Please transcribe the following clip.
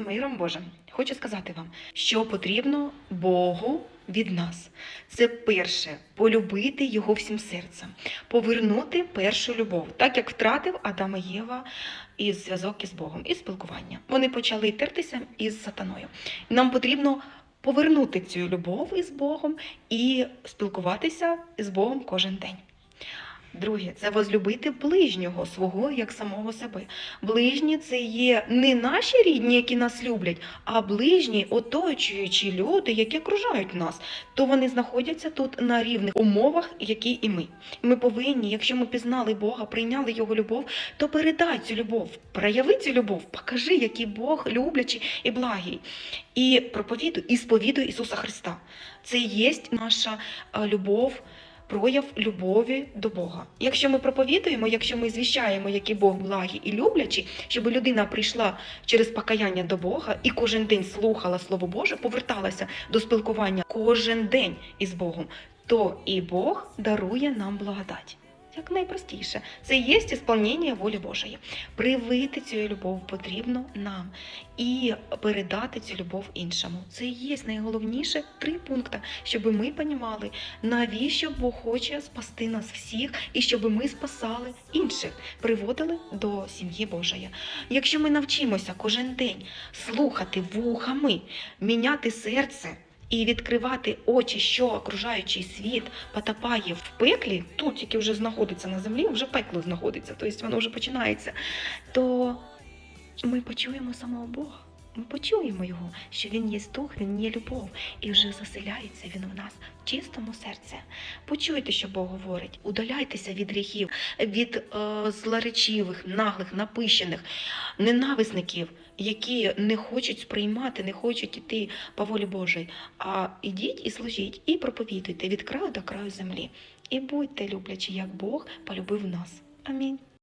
миром Божим. Хочу сказати вам, що потрібно Богу від нас. Це перше полюбити його всім серцем, повернути першу любов, так як втратив Адам і Єва і зв'язок із Богом, і спілкування. Вони почали тертися із сатаною. Нам потрібно повернути цю любов із Богом і спілкуватися з Богом кожен день. Друге, це возлюбити ближнього свого як самого себе. Ближні це є не наші рідні, які нас люблять, а ближні, оточуючі люди, які окружають нас. То вони знаходяться тут на рівних умовах, які і ми. Ми повинні, якщо ми пізнали Бога, прийняли Його любов, то передай цю любов, прояви цю любов, покажи, який Бог люблячий і благий. І проповідуй, і сповідуй Ісуса Христа. Це є наша е, любов прояв любові до Бога. Якщо ми проповідуємо, якщо ми звіщаємо, який Бог благий і люблячий, щоб людина прийшла через покаяння до Бога і кожен день слухала Слово Боже, поверталася до спілкування кожен день із Богом, то і Бог дарує нам благодать. Як найпростіше, це є ісполнення волі Божої. Привити цю любов потрібно нам і передати цю любов іншому. Це є найголовніше три пункти, щоб ми розуміли, навіщо Бог хоче спасти нас всіх, і щоб ми спасали інших, приводили до сім'ї Божої. Якщо ми навчимося кожен день слухати вухами, міняти серце. І відкривати очі, що окружаючий світ потопає в пеклі, тут тільки вже знаходиться на землі, вже пекло знаходиться, тобто воно вже починається, то ми почуємо самого Бога. Ми почуємо його, що він є дух, він є любов, і вже заселяється він в нас в чистому серці. Почуйте, що Бог говорить, удаляйтеся від гріхів, від е, злоречивих, наглих, напищених, ненависників, які не хочуть сприймати, не хочуть іти по волі Божій. А ідіть і служіть, і проповідуйте від краю до краю землі. І будьте люблячі, як Бог полюбив нас. Амінь.